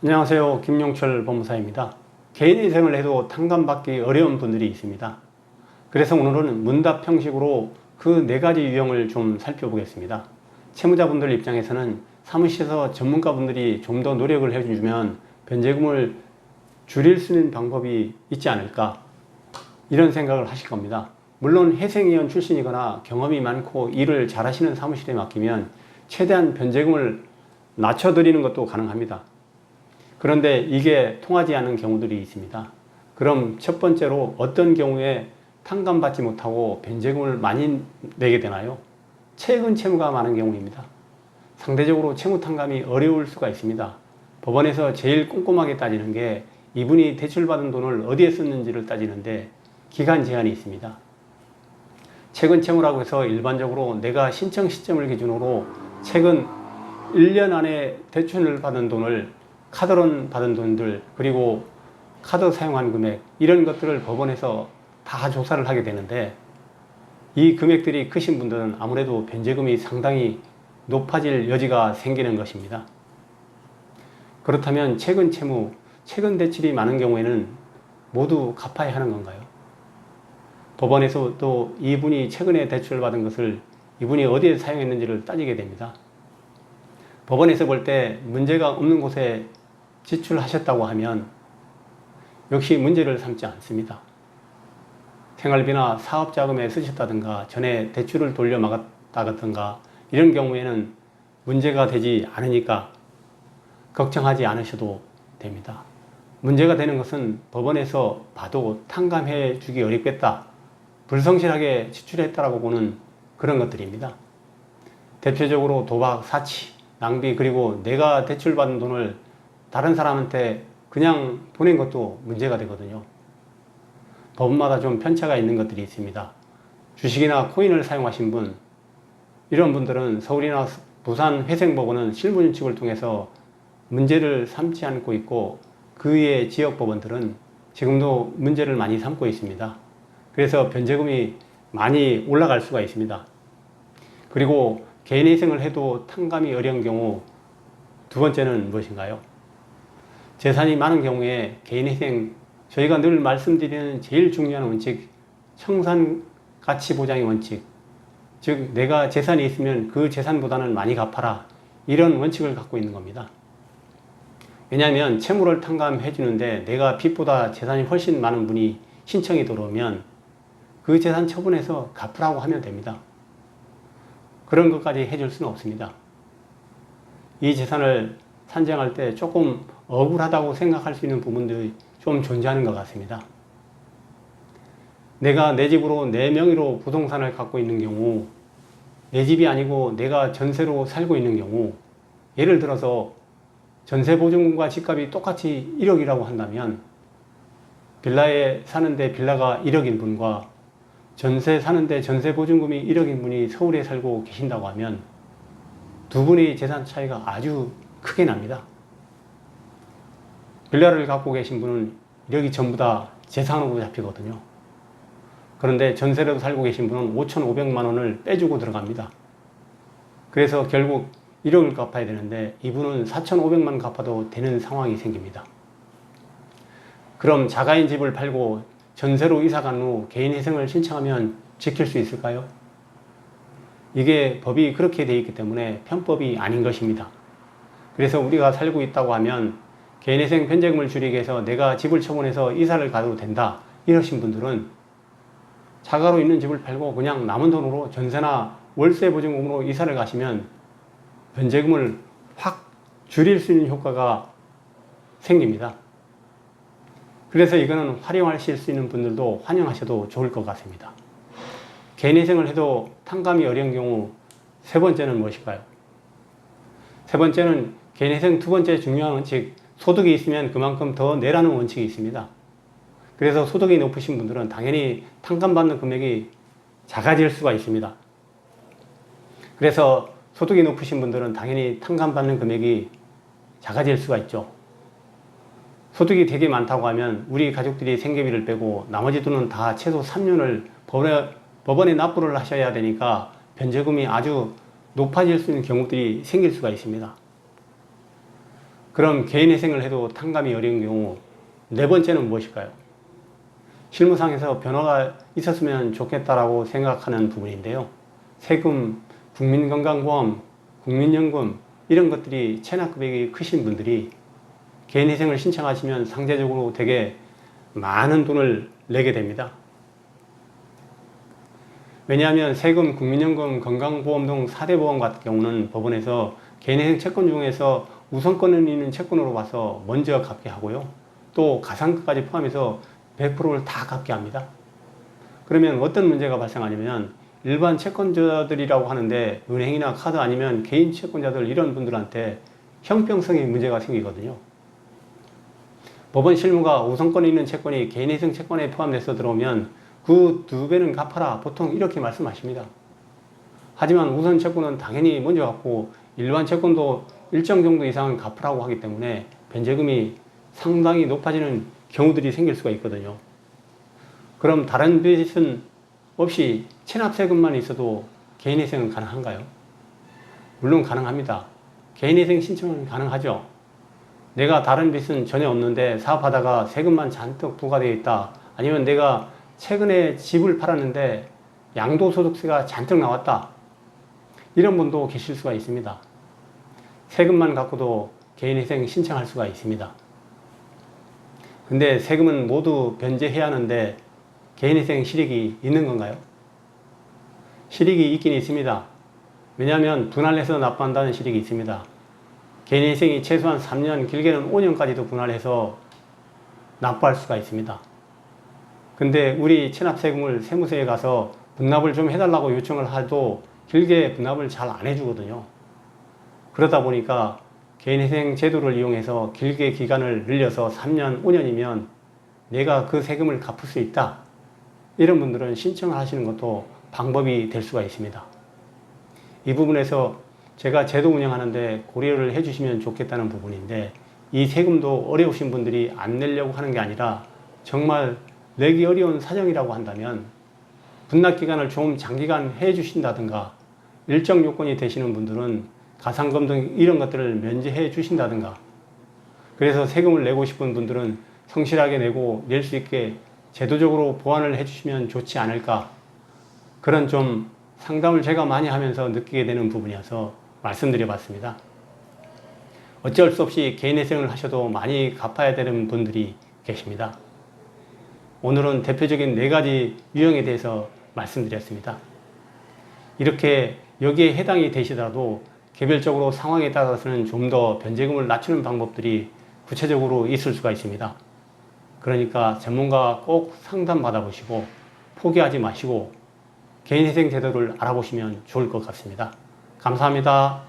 안녕하세요. 김용철 법무사입니다. 개인 인생을 해도 탕감받기 어려운 분들이 있습니다. 그래서 오늘은 문답 형식으로 그 네 가지 유형을 좀 살펴보겠습니다. 채무자분들 입장에서는 사무실에서 전문가분들이 좀 더 노력을 해주면 변제금을 줄일 수 있는 방법이 있지 않을까 이런 생각을 하실 겁니다. 물론 회생위원 출신이거나 경험이 많고 일을 잘하시는 사무실에 맡기면 최대한 변제금을 낮춰드리는 것도 가능합니다. 그런데 이게 통하지 않는 경우들이 있습니다. 그럼 첫 번째로 어떤 경우에 탕감받지 못하고 변제금을 많이 내게 되나요? 최근 채무가 많은 경우입니다. 상대적으로 채무 탕감이 어려울 수가 있습니다. 법원에서 제일 꼼꼼하게 따지는 게 이분이 대출받은 돈을 어디에 썼는지를 따지는데 기간 제한이 있습니다. 최근 채무라고 해서 일반적으로 내가 신청 시점을 기준으로 최근 1년 안에 대출을 받은 돈을 카드론 받은 돈들 그리고 카드 사용한 금액 이런 것들을 법원에서 다 조사를 하게 되는데 이 금액들이 크신 분들은 아무래도 변제금이 상당히 높아질 여지가 생기는 것입니다. 그렇다면 최근 채무, 최근 대출이 많은 경우에는 모두 갚아야 하는 건가요? 법원에서 또 이분이 최근에 대출을 받은 것을 이분이 어디에 사용했는지를 따지게 됩니다. 법원에서 볼 때 문제가 없는 곳에 지출하셨다고 하면 역시 문제를 삼지 않습니다. 생활비나 사업자금에 쓰셨다든가 전에 대출을 돌려 막았다든가 이런 경우에는 문제가 되지 않으니까 걱정하지 않으셔도 됩니다. 문제가 되는 것은 법원에서 봐도 탕감해 주기 어렵겠다. 불성실하게 지출했다라고 보는 그런 것들입니다. 대표적으로 도박, 사치, 낭비 그리고 내가 대출받은 돈을 다른 사람한테 그냥 보낸 것도 문제가 되거든요. 법마다 좀 편차가 있는 것들이 있습니다. 주식이나 코인을 사용하신 분, 이런 분들은 서울이나 부산 회생법원은 실무준칙을 통해서 문제를 삼지 않고 있고 그 외의 지역 법원들은 지금도 문제를 많이 삼고 있습니다. 그래서 변제금이 많이 올라갈 수가 있습니다. 그리고 개인 회생을 해도 탕감이 어려운 경우 두 번째는 무엇인가요? 재산이 많은 경우에 개인회생 저희가 늘 말씀드리는 제일 중요한 원칙 청산 가치 보장의 원칙 즉 내가 재산이 있으면 그 재산보다는 많이 갚아라 이런 원칙을 갖고 있는 겁니다. 왜냐하면 채무를 탕감해 주는데 내가 빚보다 재산이 훨씬 많은 분이 신청이 들어오면 그 재산 처분해서 갚으라고 하면 됩니다. 그런 것까지 해줄 수는 없습니다. 이 재산을 산정할 때 조금 억울하다고 생각할 수 있는 부분들이 좀 존재하는 것 같습니다. 내가 내 집으로 내 명의로 부동산을 갖고 있는 경우, 내 집이 아니고 내가 전세로 살고 있는 경우, 예를 들어서 전세보증금과 집값이 똑같이 1억이라고 한다면, 빌라에 사는데 빌라가 1억인 분과 전세 사는데 전세 보증금이 1억인 분이 서울에 살고 계신다고 하면 두 분의 재산 차이가 아주 크게 납니다. 빌라를 갖고 계신 분은 1억이 전부 다 재산으로 잡히거든요. 그런데 전세로 살고 계신 분은 5,500만 원을 빼주고 들어갑니다. 그래서 결국 1억을 갚아야 되는데 이분은 4,500만 원 갚아도 되는 상황이 생깁니다. 그럼 자가인 집을 팔고 전세로 이사 간 후 개인 회생을 신청하면 지킬 수 있을까요? 이게 법이 그렇게 되어 있기 때문에 편법이 아닌 것입니다. 그래서 우리가 살고 있다고 하면 개인회생 변제금을 줄이기 위해서 내가 집을 처분해서 이사를 가도 된다 이러신 분들은 자가로 있는 집을 팔고 그냥 남은 돈으로 전세나 월세 보증금으로 이사를 가시면 변제금을 확 줄일 수 있는 효과가 생깁니다. 그래서 이거는 활용하실 수 있는 분들도 환영하셔도 좋을 것 같습니다. 개인회생을 해도 탕감이 어려운 경우 세 번째는 무엇일까요? 세 번째는 개인회생 두 번째 중요한 원칙 소득이 있으면 그만큼 더 내라는 원칙이 있습니다. 그래서 소득이 높으신 분들은 당연히 탕감받는 금액이 작아질 수가 있습니다. 그래서 소득이 높으신 분들은 당연히 탕감받는 금액이 작아질 수가 있죠. 소득이 되게 많다고 하면 우리 가족들이 생계비를 빼고 나머지 돈은 다 최소 3년을 법원에, 법원에 납부를 하셔야 되니까 변제금이 아주 높아질 수 있는 경우들이 생길 수가 있습니다. 그럼 개인회생을 해도 탕감이 어려운 경우 네 번째는 무엇일까요? 실무상에서 변화가 있었으면 좋겠다라고 생각하는 부분인데요. 세금, 국민건강보험, 국민연금 이런 것들이 체납금액이 크신 분들이 개인회생을 신청하시면 상대적으로 되게 많은 돈을 내게 됩니다. 왜냐하면 세금, 국민연금, 건강보험 등 4대 보험 같은 경우는 법원에서 개인회생 채권 중에서 우선권을 있는 채권으로 봐서 먼저 갚게 하고요. 또 가상가까지 포함해서 100%를 다 갚게 합니다. 그러면 어떤 문제가 발생하냐면 일반 채권자들이라고 하는데 은행이나 카드 아니면 개인 채권자들 이런 분들한테 형평성의 문제가 생기거든요. 법원 실무가 우선권이 있는 채권이 개인회생 채권에 포함돼서 들어오면 그 두 배는 갚아라 보통 이렇게 말씀하십니다. 하지만 우선 채권은 당연히 먼저 갚고 일반 채권도 일정 정도 이상은 갚으라고 하기 때문에 변제금이 상당히 높아지는 경우들이 생길 수가 있거든요. 그럼 다른 빚은 없이 체납세금만 있어도 개인회생은 가능한가요? 물론 가능합니다. 개인회생 신청은 가능하죠. 내가 다른 빚은 전혀 없는데 사업하다가 세금만 잔뜩 부과되어 있다. 아니면 내가 최근에 집을 팔았는데 양도소득세가 잔뜩 나왔다. 이런 분도 계실 수가 있습니다. 세금만 갖고도 개인회생 신청할 수가 있습니다. 근데 세금은 모두 변제해야 하는데 개인회생 실익이 있는 건가요? 실익이 있긴 있습니다. 왜냐하면 분할해서 납부한다는 실익이 있습니다. 개인회생이 최소한 3년, 길게는 5년까지도 분할해서 납부할 수가 있습니다. 근데 우리 체납세금을 세무서에 가서 분납을 좀 해달라고 요청을 해도 길게 분납을 잘 안 해주거든요. 그러다 보니까 개인회생 제도를 이용해서 길게 기간을 늘려서 3년, 5년이면 내가 그 세금을 갚을 수 있다. 이런 분들은 신청을 하시는 것도 방법이 될 수가 있습니다. 이 부분에서 제가 제도 운영하는데 고려를 해주시면 좋겠다는 부분인데 이 세금도 어려우신 분들이 안 내려고 하는 게 아니라 정말 내기 어려운 사정이라고 한다면 분납 기간을 좀 장기간 해 주신다든가 일정 요건이 되시는 분들은 가상금 등 이런 것들을 면제해 주신다든가 그래서 세금을 내고 싶은 분들은 성실하게 내고 낼 수 있게 제도적으로 보완을 해 주시면 좋지 않을까 그런 좀 상담을 제가 많이 하면서 느끼게 되는 부분이어서 말씀드려 봤습니다. 어쩔 수 없이 개인회생을 하셔도 많이 갚아야 되는 분들이 계십니다. 오늘은 대표적인 네 가지 유형에 대해서 말씀드렸습니다. 이렇게 여기에 해당이 되시더라도 개별적으로 상황에 따라서는 좀 더 변제금을 낮추는 방법들이 구체적으로 있을 수가 있습니다. 그러니까 전문가 꼭 상담 받아보시고 포기하지 마시고 개인회생 제도를 알아보시면 좋을 것 같습니다. 감사합니다.